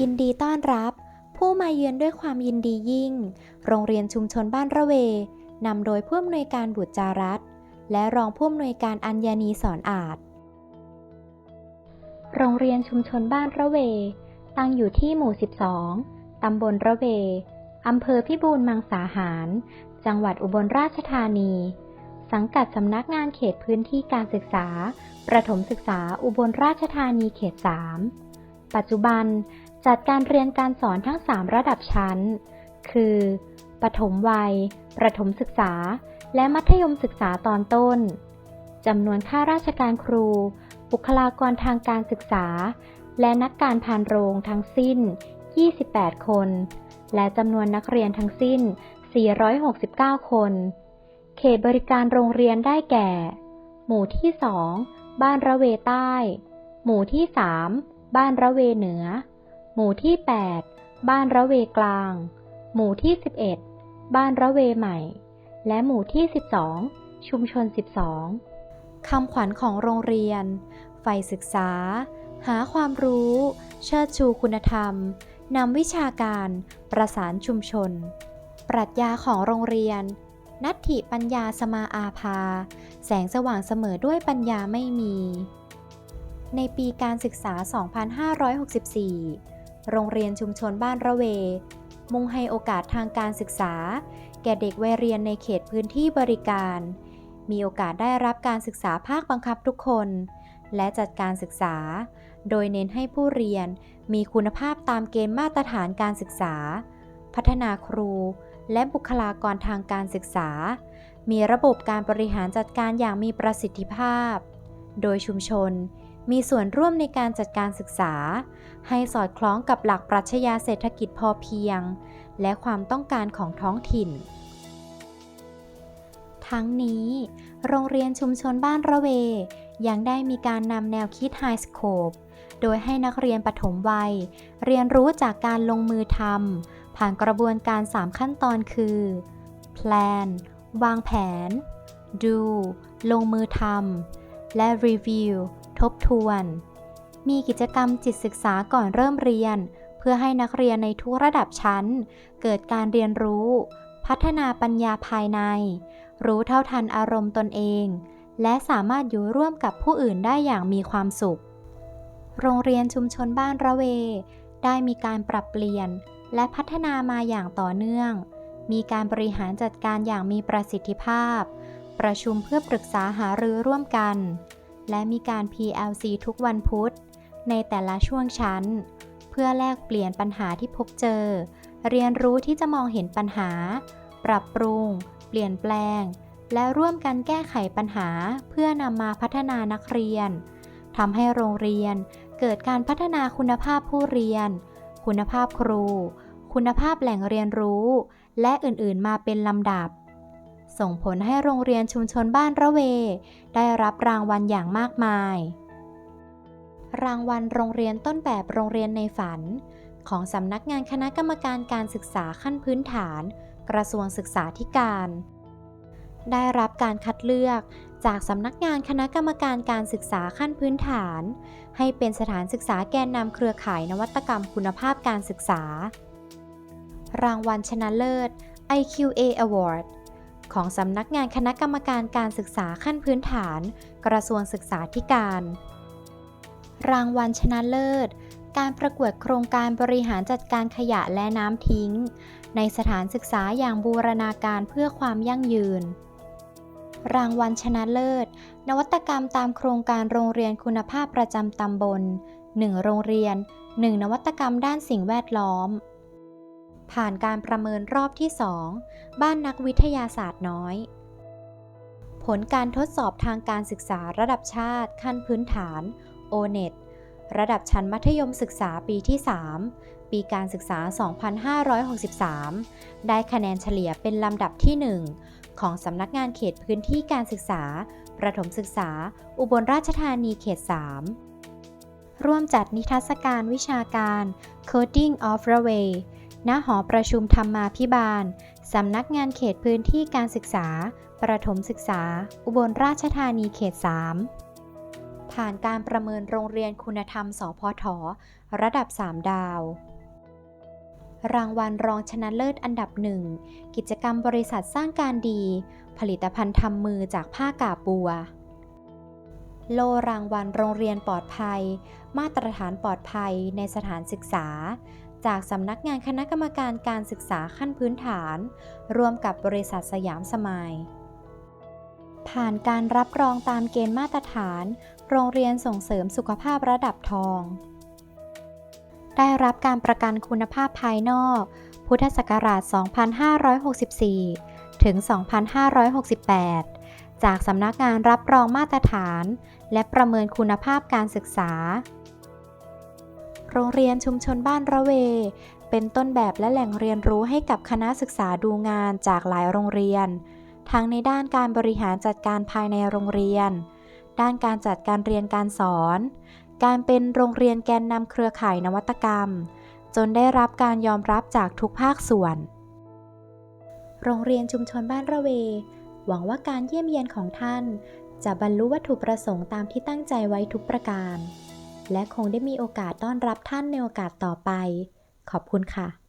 ยินดีต้อนรับ ผู้มาเยือนด้วยความยินดียิ่ง โรงเรียนชุมชนบ้านระเวนำโดยผู้อำนวยการบุตรจารัตและรองผู้อำนวยการอัญญานีสอนอาจ โรงเรียนชุมชนบ้านระเว ตั้งอยู่ที่หมู่ 12 ตำบลระเว อำเภอพิบูลมังสาหาร จังหวัดอุบลราชธานี สังกัดสำนักงานเขตพื้นที่การศึกษา ประถมศึกษาอุบลราชธานีเขต 3 ปัจจุบัน จัดการเรียนการสอนทั้ง 3 ระดับชั้น คือ ปฐมวัย ประถมศึกษา และมัธยมศึกษาตอนต้น จำนวนข้าราชการครู บุคลากรทางการศึกษา และนักการพานโรงทั้งสิ้น 28 คน และจำนวนนักเรียนทั้งสิ้น 469 คน เขตบริการโรงเรียนได้แก่ หมู่ที่ 2 บ้านระเวใต้ หมู่ที่ 3 บ้านระเวเหนือ หมู่ที่ 8 บ้านระเวกลาง หมู่ที่ 11 บ้านระเวใหม่ และหมู่ที่ 12 ชุมชน 12 คำขวัญของโรงเรียน ใฝ่ศึกษา หาความรู้ เชิดชูคุณธรรม นำวิชาการ ประสานชุมชน ปรัชญาของโรงเรียน นัตถิปัญญาสมาอาภา แสงสว่างเสมอด้วยปัญญาไม่มี ในปีการศึกษา 2564 โรงเรียนชุมชนบ้านระเว มุ่งให้โอกาสทางการศึกษา แก่เด็กวัยเรียนในเขตพื้นที่บริการ มีโอกาสได้รับการศึกษาภาคบังคับทุกคน และจัดการศึกษา โดยเน้นให้ผู้เรียนมีคุณภาพตามเกณฑ์มาตรฐานการศึกษา พัฒนาครู และบุคลากรทางการศึกษา มีระบบการบริหารจัดการอย่างมีประสิทธิภาพ โดยชุมชน มีส่วนร่วมในการจัดการศึกษา ให้สอดคล้องกับหลักปรัชญาเศรษฐกิจพอเพียง และความต้องการของท้องถิ่น ทั้งนี้ โรงเรียนชุมชนบ้านระเว ยังได้มีการนำแนวคิด High Scope โดยให้นักเรียนปฐมวัย เรียนรู้จากการลงมือทำผ่านกระบวนการ 3 ขั้นตอนคือ plan วางแผน do ลงมือทำและ review ทบทวน มีกิจกรรมจิตศึกษาก่อนเริ่มเรียน เพื่อให้นักเรียนในทุกระดับชั้น เกิดการเรียนรู้ พัฒนาปัญญาภายใน รู้เท่าทันอารมณ์ตนเอง และสามารถอยู่ร่วมกับผู้อื่นได้อย่างมีความสุข โรงเรียนชุมชนบ้านระเว ได้มีการปรับเปลี่ยน และพัฒนามาอย่างต่อเนื่อง มีการบริหารจัดการอย่างมีประสิทธิภาพ ประชุมเพื่อปรึกษาหารือร่วมกัน และมีการ PLC ทุกวันพุธ ในแต่ละช่วงชั้น เพื่อแลกเปลี่ยนปัญหาที่พบเจอ เรียนรู้ที่จะมองเห็นปัญหา ปรับปรุง เปลี่ยนแปลง และร่วมกันแก้ไขปัญหาเพื่อนำมาพัฒนานักเรียนทำให้โรงเรียนเกิดการพัฒนาคุณภาพผู้เรียน คุณภาพครู คุณภาพแหล่งเรียนรู้ และอื่น ๆ มาเป็นลำดับ ส่งผลให้โรงเรียนชุมชนบ้านระเว ได้รับรางวัลอย่างมากมาย รางวัลโรงเรียนต้นแบบโรงเรียนในฝัน ของสำนักงานคณะกรรมการการศึกษาขั้นพื้นฐาน กระทรวงศึกษาธิการ ได้รับการคัดเลือกจากสำนักงานคณะกรรมการการศึกษาขั้นพื้นฐาน ให้เป็นสถานศึกษาแกนนำเครือข่ายนวัตกรรมคุณภาพการศึกษา รางวัลชนะเลิศ IQA Award ของสำนักงานคณะกรรมการการศึกษาขั้นพื้นฐาน กระทรวงศึกษาธิการ รางวัลชนะเลิศ การประกวดโครงการบริหารจัดการขยะและน้ำทิ้ง ในสถานศึกษาอย่างบูรณาการเพื่อความยั่งยืน รางวัลชนะเลิศ นวัตกรรมตามโครงการโรงเรียนคุณภาพประจำตำบล 1 โรงเรียน 1 นวัตกรรมด้านสิ่งแวดล้อม ผ่านการประเมินรอบที่ 2 บ้านนักวิทยาศาสตร์น้อย ผลการทดสอบทางการศึกษาระดับชาติขั้นพื้นฐาน O-NET ระดับชั้นมัธยมศึกษาปีที่ 3 ปีการศึกษา 2563 ได้คะแนนเฉลี่ยเป็นลำดับที่ 1 ของสำนักงานเขตพื้นที่การศึกษา ประถมศึกษา อุบลราชธานีเขต 3 ร่วมจัดนิทรรศการวิชาการ Coding of the Way ณหอประชุมธรรมาภิบาล สำนักงานเขตพื้นที่การศึกษา ประถมศึกษา อุบลราชธานีเขต 3 ผ่านการประเมินโรงเรียนคุณธรรม สพท ระดับ 3 ดาว รางวัลรองชนะเลิศอันดับหนึ่ง กิจกรรมบริษัทสร้างการดี ผลิตภัณฑ์ทำมือจากผ้ากาบบัว โลรางวัลโรงเรียนปลอดภัย มาตรฐานปลอดภัยในสถานศึกษา จากสำนักงานคณะกรรมการการศึกษาขั้นพื้นฐาน ร่วมกับบริษัทสยามสมายผ่านการรับรองตามเกณฑ์มาตรฐาน โรงเรียนส่งเสริมสุขภาพระดับทอง ได้รับการประกันคุณภาพภายนอก พุทธศักราช 2564 ถึง 2568 จากสำนักงานรับรองมาตรฐาน และประเมินคุณภาพการศึกษา โรงเรียนชุมชนบ้านระเว เป็นต้นแบบและแหล่งเรียนรู้ให้กับคณะศึกษาดูงานจากหลายโรงเรียน ทั้งในด้านการบริหารจัดการภายในโรงเรียน ด้านการจัดการเรียนการสอน การเป็นโรงเรียนแกนนำเครือข่ายนวัตกรรม จนได้รับการยอมรับจากทุกภาคส่วน โรงเรียนชุมชนบ้านระเว หวังว่าการเยี่ยมเยียนของท่านจะบรรลุวัตถุประสงค์ตามที่ตั้งใจไว้ทุกประการ และคงได้มีโอกาสต้อนรับท่านในโอกาสต่อไป ขอบคุณค่ะ